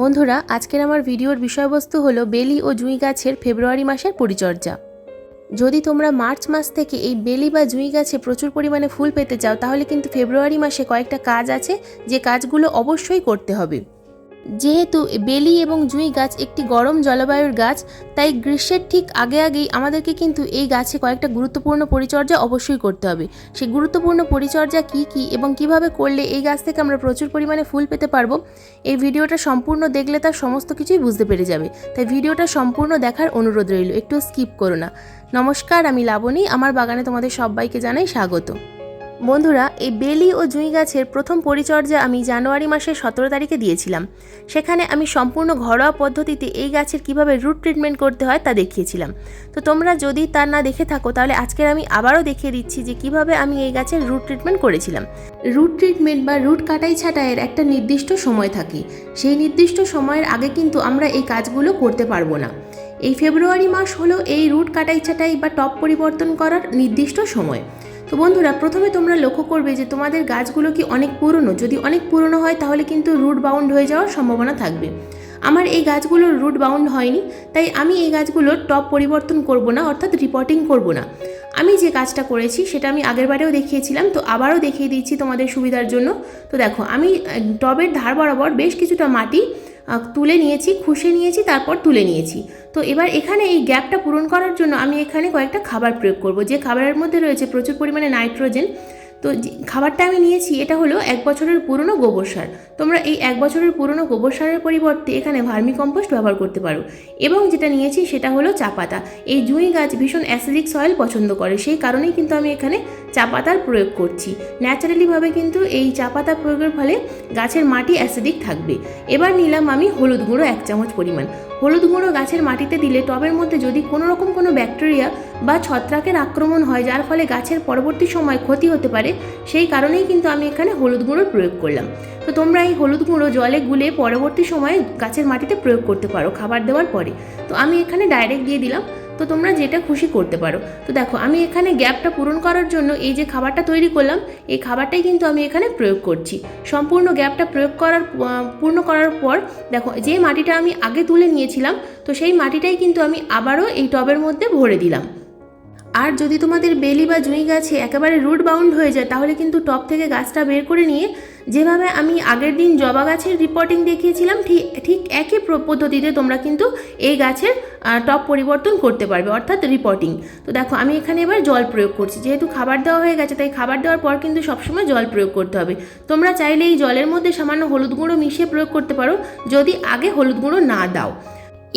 বন্ধুরা, আজকের আমার ভিডিওর বিষয়বস্তু হলো বেলি ও জুঁই গাছের ফেব্রুয়ারি মাসের পরিচর্যা। যদি তোমরা মার্চ মাস থেকে এই বেলি বা জুঁই গাছে প্রচুর পরিমাণে ফুল পেতে চাও, তাহলে কিন্তু ফেব্রুয়ারি মাসে কয়েকটা কাজ আছে, যে কাজগুলো অবশ্যই করতে হবে। যেহেতু বেলি এবং জুঁই গাছ একটি গরম জলবায়ুর গাছ, তাই গ্রীষ্মের ঠিক আগে আগেই আমাদেরকে কিন্তু এই গাছে কয়েকটা গুরুত্বপূর্ণ পরিচর্যা অবশ্যই করতে হবে। সেই গুরুত্বপূর্ণ পরিচর্যা কি কি এবং কীভাবে করলে এই গাছ থেকে আমরা প্রচুর পরিমাণে ফুল পেতে পারব, এই ভিডিওটা সম্পূর্ণ দেখলে তার সমস্ত কিছুই বুঝতে পেরে যাবে। তাই ভিডিওটা সম্পূর্ণ দেখার অনুরোধ রইল, একটু স্কিপ করো না। নমস্কার, আমি লাবণী, আমার বাগানে তোমাদের সবাইকে জানাই স্বাগত। বন্ধুরা, এই বেলি ও জুঁই গাছের প্রথম পরিচর্যা আমি জানুয়ারি মাসের সতেরো তারিখে দিয়েছিলাম। সেখানে আমি সম্পূর্ণ ঘরোয়া পদ্ধতিতে এই গাছের কীভাবে রুট ট্রিটমেন্ট করতে হয় তা দেখিয়েছিলাম। তো তোমরা যদি তা না দেখে থাকো, তাহলে আজকের আমি আবারও দেখিয়ে দিচ্ছি যে কীভাবে আমি এই গাছের রুট ট্রিটমেন্ট করেছিলাম। রুট ট্রিটমেন্ট বা রুট কাটাই ছাটাইয়ের একটা নির্দিষ্ট সময় থাকে। সেই নির্দিষ্ট সময়ের আগে কিন্তু আমরা এই কাজগুলো করতে পারব না। এই ফেব্রুয়ারি মাস হলো এই রুট কাটাই ছাটাই বা টপ পরিবর্তন করার নির্দিষ্ট সময়। তো বন্ধুরা, প্রথমে তোমরা লক্ষ্য করবে যে তোমাদের গাছগুলো কি অনেক পুরনো। যদি অনেক পুরনো হয়, তাহলে কিন্তু রুট বাউন্ড হয়ে যাওয়ার সম্ভাবনা থাকবে। আমার এই গাছগুলোর রুট বাউন্ড হয়নি, তাই আমি এই গাছগুলোর টপ পরিবর্তন করব না, অর্থাৎ রিপোর্টিং করব না। আমি যে কাজটা করেছি, সেটা আমি আগেরবারেও দেখিয়েছিলাম, তো আবারও দেখিয়ে দিচ্ছি তোমাদের সুবিধার জন্য। তো দেখো, আমি টবের ধার বরাবর বেশ কিছুটা মাটি তুলে নিয়েছি, খুশে নিয়েছি, তারপর তুলে নিয়েছি। তো এবার এখানে এই গ্যাপটা পূরণ করার জন্য আমি এখানে কয়েকটা খাবার প্রয়োগ করব। যে খাবারের মধ্যে রয়েছে প্রচুর পরিমাণে নাইট্রোজেন তো খাবারটা আমি নিয়েছি, এটা হলো এক বছরের পুরনো গোবর সার। তোমরা এই এক বছরের পুরনো গোবর সারের পরিবর্তে এখানে ভার্মি কম্পোস্ট ব্যবহার করতে পারো। এবং যেটা নিয়েছি, সেটা হলো চা পাতা। এই জুঁই গাছ ভীষণ অ্যাসিডিক সয়েল পছন্দ করে, সেই কারণেই কিন্তু আমি এখানে চা পাতার প্রয়োগ করছি। ন্যাচারালিভাবে কিন্তু এই চা পাতা প্রয়োগের ফলে গাছের মাটি অ্যাসিডিক থাকবে। এবার নিলাম আমি হলুদ গুঁড়ো এক চামচ পরিমাণ। হলুদ গুঁড়ো গাছের মাটিতে দিলে টবের মধ্যে যদি কোনো রকম কোনো ব্যাকটেরিয়া বা ছত্রাকের আক্রমণ হয়, যার ফলে গাছের পরবর্তী সময় ক্ষতি হতে পারে, সেই কারণেই কিন্তু আমি এখানে হলুদ গুঁড়োর প্রয়োগ করলাম। তো তোমরা এই হলুদ গুঁড়ো জলে গুলে পরবর্তী সময়ে গাছের মাটিতে প্রয়োগ করতে পারো খাবার দেওয়ার পরে। তো আমি এখানে ডাইরেক্ট দিয়ে দিলাম। তো তোমরা যেটা খুশি করতে পারো। তো দেখো, আমি এখানে গ্যাপটা পূরণ করার জন্য এই যে খাবারটা তৈরি করলাম, এই খাবারটাই কিন্তু আমি এখানে প্রয়োগ করছি। সম্পূর্ণ গ্যাপটা প্রয়োগ করার পূর্ণ করার পর, দেখো, যে মাটিটা আমি আগে তুলে নিয়েছিলাম, তো সেই মাটিটাই কিন্তু আমি আবারও এই টবের মধ্যে ভরে দিলাম। আর যদি তোমাদের বেলি বা জুঁই গাছে একেবারে রুট বাউন্ড হয়ে যায়, তাহলে কিন্তু টপ থেকে গাছটা বের করে নিয়ে যেভাবে আমি আগের দিন জবা গাছের রিপোর্টিং দেখিয়েছিলাম, ঠিক ঠিক একই পদ্ধতিতে তোমরা কিন্তু এই গাছের টপ পরিবর্তন করতে পারবে, অর্থাৎ রিপোর্টিং তো দেখো, আমি এখানে এবার জল প্রয়োগ করছি। যেহেতু খাবার দেওয়া হয়ে গেছে, তাই খাবার দেওয়ার পর কিন্তু সবসময় জল প্রয়োগ করতে হবে। তোমরা চাইলে এই জলের মধ্যে সামান্য হলুদ গুঁড়ো মিশিয়ে প্রয়োগ করতে পারো, যদি আগে হলুদ গুঁড়ো না দাও।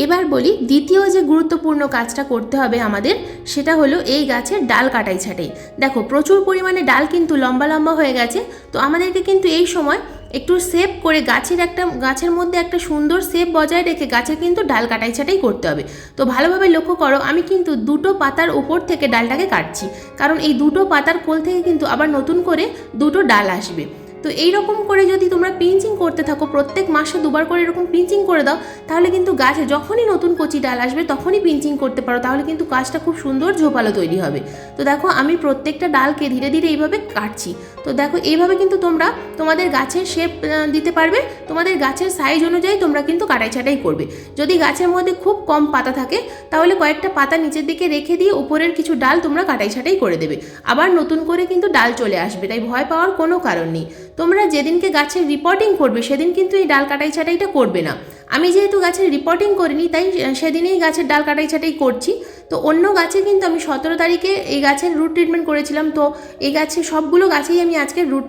এবার বলি দ্বিতীয় যে গুরুত্বপূর্ণ কাজটা করতে হবে আমাদের, সেটা হলো এই গাছের ডাল কাটাই ছাটাই। দেখো, প্রচুর পরিমাণে ডাল কিন্তু লম্বা লম্বা হয়ে গেছে, তো আমাদেরকে কিন্তু এই সময় একটু সেভ করে গাছের একটা, গাছের মধ্যে একটা সুন্দর সেভ বজায় রেখে গাছের কিন্তু ডাল কাটাই ছাটাই করতে হবে। তো ভালোভাবে লক্ষ্য করো, আমি কিন্তু দুটো পাতার উপর থেকে ডালটাকে কাটছি, কারণ এই দুটো পাতার কোল থেকে কিন্তু আবার নতুন করে দুটো ডাল আসবে। তো এই রকম করে যদি তোমরা পিঞ্চিং করতে থাকো, প্রত্যেক মাসে দুবার করে এরকম পিঞ্চিং করে দাও, তাহলে কিন্তু গাছে যখনই নতুন কচি ডাল আসবে তখনই পিঞ্চিং করতে পারো, তাহলে কিন্তু গাছটা খুব সুন্দর ঝোপালো তৈরি হবে। তো দেখো, আমি প্রত্যেকটা ডালকে ধীরে ধীরে এইভাবে কাটছি। তো দেখো, এইভাবে কিন্তু তোমরা তোমাদের গাছের শেপ দিতে পারবে, তোমাদের গাছের সাইজ অনুযায়ী তোমরা কিন্তু কাটাই ছাটাই করবে। যদি গাছের মধ্যে খুব কম পাতা থাকে, তাহলে কয়েকটা পাতা নিচের দিকে রেখে দিয়ে উপরের কিছু ডাল তোমরা কাটাই ছাটাই করে দেবে। আবার নতুন করে কিন্তু ডাল চলে আসবে, তাই ভয় পাওয়ার কোনো কারণ নেই। তোমরা যেদিনকে গাছের রিপোর্টিং করবে, সেদিন কিন্তু এই ডাল কাটাই ছাটাইটা করবে না। আমি যেহেতু গাছের রিপোর্টিং করিনি, তাই সেদিনেই গাছের ডাল কাটাই ছাটাই করছি। তো অন্য গাছে কিন্তু আমি সতেরো তারিখে এই গাছের রুট ট্রিটমেন্ট করেছিলাম। তো এই গাছে সবগুলো গাছেই আমি আজকে রুট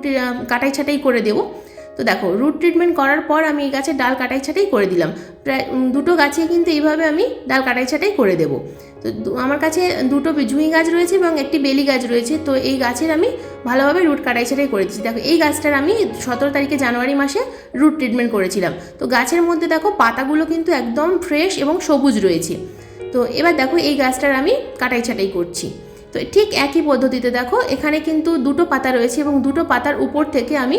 কাটাই ছাটাই করে দেবো। তো দেখো রুট ট্রিটমেন্ট করার পর আমি এই গাছের ডাল কাটাই ছাটাই করে দিলাম। প্রায় দুটো গাছে কিন্তু এইভাবে আমি ডাল কাটাই ছাটাই করে দেবো। তো আমার কাছে দুটো জুঁই গাছ রয়েছে এবং একটি বেলি গাছ রয়েছে, তো এই গাছের আমি ভালোভাবে রুট কাটাই ছাটাই করেছি দেখো, এই গাছটার আমি সতেরো তারিখে জানুয়ারি মাসে রুট ট্রিটমেন্ট করেছিলাম। তো গাছের মধ্যে দেখো, পাতাগুলো কিন্তু একদম ফ্রেশ এবং সবুজ রয়েছে। তো এবার দেখো, এই গাছটার আমি কাটাই ছাটাই করছি। তো ঠিক একই পদ্ধতিতে দেখো, এখানে কিন্তু দুটো পাতা রয়েছে এবং দুটো পাতার উপর থেকে আমি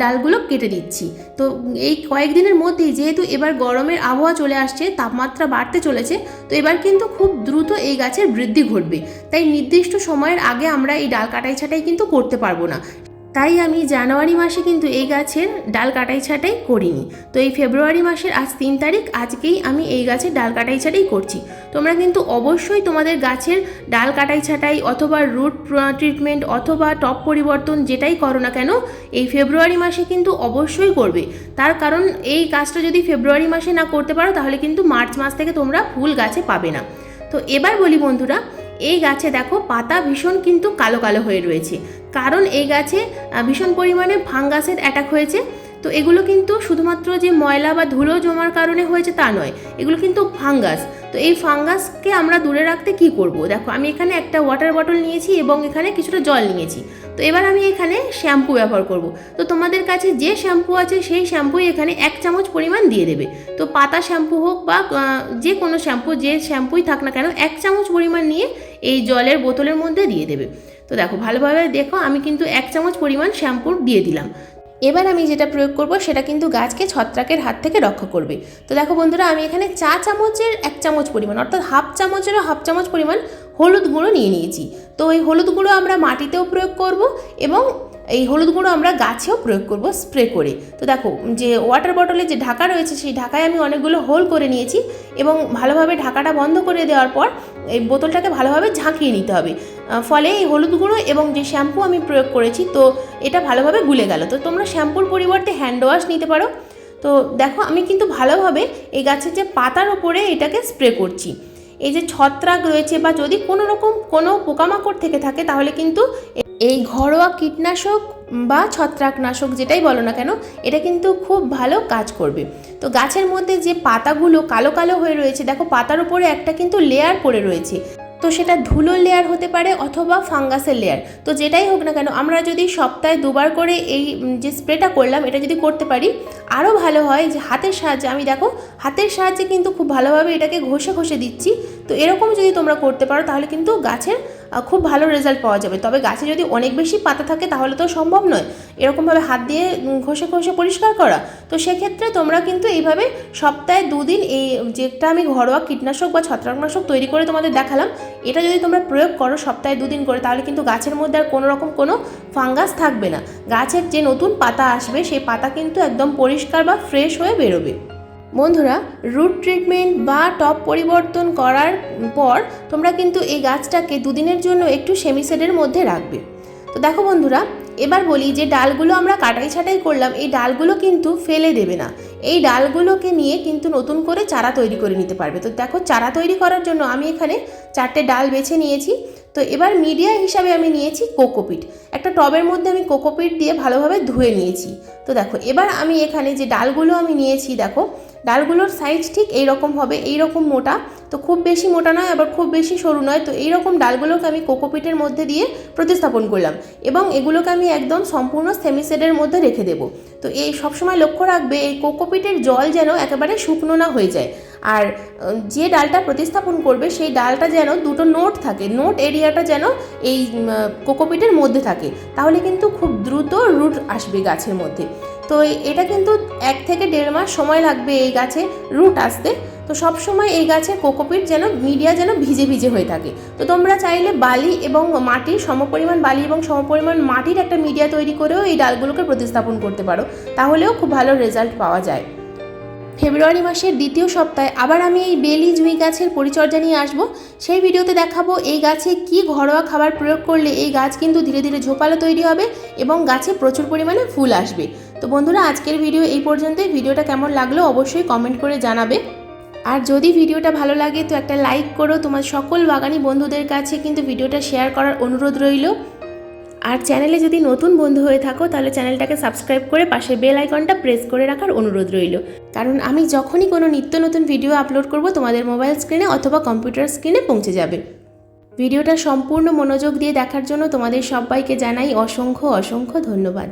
ডালগুলো কেটে দিচ্ছি। তো এই কয়েকদিনের মধ্যেই যেহেতু এবার গরমের আবহাওয়া চলে আসছে, তাপমাত্রা বাড়তে চলেছে, তো এবার কিন্তু খুব দ্রুত এই গাছের বৃদ্ধি ঘটবে। তাই নির্দিষ্ট সময়ের আগে আমরা এই ডাল কাটাই ছাটাই কিন্তু করতে পারব না। তাই আমি জানুয়ারি মাসে কিন্তু এই গাছের ডাল কাটাই ছাটাই করিনি। তো এই ফেব্রুয়ারি মাসের আজ তিন তারিখ, আজকেই আমি এই গাছের ডাল কাটাই ছাটাই করছি। তোমরা কিন্তু অবশ্যই তোমাদের গাছের ডাল কাটাই ছাটাই অথবা রুট ট্রিটমেন্ট অথবা টপ পরিবর্তন যেটাই করো না কেন, এই ফেব্রুয়ারি মাসে কিন্তু অবশ্যই করবে। তার কারণ এই কাজটা যদি ফেব্রুয়ারি মাসে না করতে পারো, তাহলে কিন্তু মার্চ মাস থেকে তোমরা ফুল গাছে পাবে না। তো এবার বলি বন্ধুরা, এই গাছে দেখো পাতা ভীষণ কিন্তু কালো কালো হয়ে রয়েছে। কারণ এই গাছে ভীষণ পরিমাণে ফাঙ্গাসের অ্যাটাক হয়েছে। তো এগুলো কিন্তু শুধুমাত্র যে ময়লা বা ধুলো জমার কারণে হয়েছে তা নয়, এগুলো কিন্তু ফাঙ্গাস। তো এই ফাঙ্গাসকে আমরা দূরে রাখতে কি করব? দেখো, আমি এখানে একটা ওয়াটার বটল নিয়েছি এবং এখানে কিছুটা জল নিয়েছি। তো এবার আমি এখানে শ্যাম্পু ব্যবহার করব। তো তোমাদের কাছে যে শ্যাম্পু আছে, সেই শ্যাম্পুই এখানে এক চামচ পরিমাণ দিয়ে দেবে। তো পাতা শ্যাম্পু হোক বা যে কোনো শ্যাম্পু যে শ্যাম্পুই থাক না কেন, এক চামচ পরিমাণ নিয়ে এই জলের বোতলের মধ্যে দিয়ে দেবে। তো দেখো, ভালোভাবে দেখো, আমি কিন্তু এক চামচ পরিমাণ শ্যাম্পু দিয়ে দিলাম। এবার আমি যেটা প্রয়োগ করব, সেটা কিন্তু গাছকে ছত্রাকের হাত থেকে রক্ষা করবে। তো দেখো বন্ধুরা, আমি এখানে চা চামচের এক চামচ পরিমাণ, অর্থাৎ হাফ চামচেরও হাফ চামচ পরিমাণ হলুদ গুঁড়ো নিয়ে নিয়েছি। তো এই হলুদ গুঁড়ো আমরা মাটিতেও প্রয়োগ করব এবং এই হলুদ গুঁড়ো আমরা গাছেও প্রয়োগ করব স্প্রে করে। তো দেখো, যে ওয়াটার বটলে যে ঢাকা রয়েছে, সেই ঢাকায় আমি অনেকগুলো হোল করে নিয়েছি এবং ভালোভাবে ঢাকাটা বন্ধ করে দেওয়ার পর এই বোতলটাকে ভালোভাবে ঝাঁকিয়ে নিতে হবে। ফলে এই হলুদ গুঁড়ো এবং যে শ্যাম্পু আমি প্রয়োগ করেছি, তো এটা ভালোভাবে গুলে গেল। তো তোমরা শ্যাম্পুর পরিবর্তে হ্যান্ড ওয়াশ নিতে পারো। তো দেখো, আমি কিন্তু ভালোভাবে এই গাছের যে পাতার ওপরে এটাকে স্প্রে করছি। এই যে ছত্রাক রয়েছে বা যদি কোনো রকম কোনো পোকামাকড় থেকে থাকে, তাহলে কিন্তু এই ঘরোয়া কীটনাশক বা ছত্রাকনাশক যেটাই বলো না কেন, এটা কিন্তু খুব ভালো কাজ করবে। তো গাছের মধ্যে যে পাতাগুলো কালো কালো হয়ে রয়েছে, দেখো পাতার উপরে একটা কিন্তু লেয়ার পড়ে রয়েছে। তো সেটা ধুলোর লেয়ার হতে পারে অথবা ফাঙ্গাসের লেয়ার তো যেটাই হোক না কেন, আমরা যদি সপ্তাহে দুবার করে এই যে স্প্রেটা করলাম, এটা যদি করতে পারি আরও ভালো হয় যে হাতের সাহায্যে, আমি দেখো হাতের সাহায্যে কিন্তু খুব ভালোভাবে এটাকে ঘষে ঘষে দিচ্ছি। তো এরকম যদি তোমরা করতে পারো, তাহলে কিন্তু গাছের খুব ভালো রেজাল্ট পাওয়া যাবে। তবে গাছে যদি অনেক বেশি পাতা থাকে তাহলে তো সম্ভব নয়। এরকমভাবে হাত দিয়ে ঘষে ঘষে পরিষ্কার করা। তো সেক্ষেত্রে তোমরা কিন্তু এইভাবে সপ্তাহে দুদিন এই যেটা আমি ঘরোয়া কীটনাশক বা ছত্রাকনাশক তৈরি করে তোমাদের দেখালাম, এটা যদি তোমরা প্রয়োগ করো সপ্তাহে দুদিন করে, তাহলে কিন্তু গাছের মধ্যে আর কোনো রকম কোনো ফাঙ্গাস থাকবে না। গাছের যে নতুন পাতা আসবে, সেই পাতা কিন্তু একদম পরিষ্কার বা ফ্রেশ হয়ে বেরোবে। বন্ধুরা রুট ট্রিটমেন্ট বা টপ পরিবর্তন করার পর তোমরা কিন্তু এই গাছটাকে দুদিনের জন্য একটু সেমিসেডের মধ্যে রাখবে। তো দেখো বন্ধুরা, এবার বলি যে ডালগুলো আমরা কাটাই ছাটাই করলাম, এই ডালগুলো কিন্তু ফেলে দেবে না। এই ডালগুলোকে নিয়ে কিন্তু নতুন করে চারা তৈরি করে নিতে পারবে। তো দেখো, চারা তৈরি করার জন্য আমি এখানে চারটে ডাল বেছে নিয়েছি। তো এবার মিডিয়া হিসাবে আমি নিয়েছি কোকোপিট। একটা টবের মধ্যে আমি কোকোপিট দিয়ে ভালোভাবে ধুয়ে নিয়েছি। তো দেখো, এবার আমি এখানে যে ডালগুলো আমি নিয়েছি, দেখো ডালগুলোর সাইজ ঠিক এই রকম হবে এই রকম মোটা। তো খুব বেশি মোটা নয়, আবার খুব বেশি সরু নয়। তো এই রকম ডালগুলোকে আমি কোকোপিটের মধ্যে দিয়ে প্রতিস্থাপন করলাম। এবং এগুলোকে আমি একদম সম্পূর্ণ সেমিসেডের মধ্যে রেখে দেবো। তো এই সবসময় লক্ষ্য রাখবে, এই কোকোপিটের জল যেন একেবারে শুকনো না হয়ে যায়। আর যে ডালটা প্রতিস্থাপন করবে, সেই ডালটা যেন দুটো নোট থাকে, নোট এরিয়াটা যেন এই কোকোপিটের মধ্যে থাকে। তাহলে কিন্তু খুব দ্রুত রুট আসবে গাছের মধ্যে। তো এটা কিন্তু এক থেকে দেড় মাস সময় লাগবে এই গাছে রুট আসতে। তো সব সময় এই গাছের কোকোপিট যেন, মিডিয়া যেন ভিজে ভিজে হয়ে থাকে। তো তোমরা চাইলে বালি এবং মাটির সমপরিমাণ বালি এবং সমপরিমাণ মাটির একটা মিডিয়া তৈরি করেও এই ডালগুলোকে প্রতিস্থাপন করতে পারো। তাহলেও খুব ভালো রেজাল্ট পাওয়া যায়। ফেব্রুয়ারি মাসের দ্বিতীয় সপ্তাহে আবার আমি এই বেলি জুঁই গাছের পরিচর্যা নিয়ে আসব। সেই ভিডিওতে দেখাবো এই গাছে কি ঘরোয়া খাবার প্রয়োগ করলে এই গাছ কিন্তু ধীরে ধীরে ঝোপালো তৈরি হবে এবং গাছে প্রচুর পরিমাণে ফুল আসবে। তো বন্ধুরা, আজকের ভিডিও এই পর্যন্তই। ভিডিওটা কেমন লাগল অবশ্যই কমেন্ট করে জানাবে। আর যদি ভিডিওটা ভালো লাগে, তো একটা লাইক করো। তোমার সকল বাগানি বন্ধুদের কাছে কিন্তু ভিডিওটা শেয়ার করার অনুরোধ রইল। আর চ্যানেলে যদি নতুন বন্ধু হয়ে থাকো, তাহলে চ্যানেলটাকে সাবস্ক্রাইব করে পাশে বেল আইকনটা প্রেস করে রাখার অনুরোধ রইল। কারণ আমি যখনই কোনো নিত্য নতুন ভিডিও আপলোড করব, তোমাদের মোবাইল স্ক্রিনে অথবা কম্পিউটার স্ক্রিনে পৌঁছে যাবে। ভিডিওটা সম্পূর্ণ মনোযোগ দিয়ে দেখার জন্য তোমাদের সবাইকে জানাই অসংখ্য অসংখ্য ধন্যবাদ।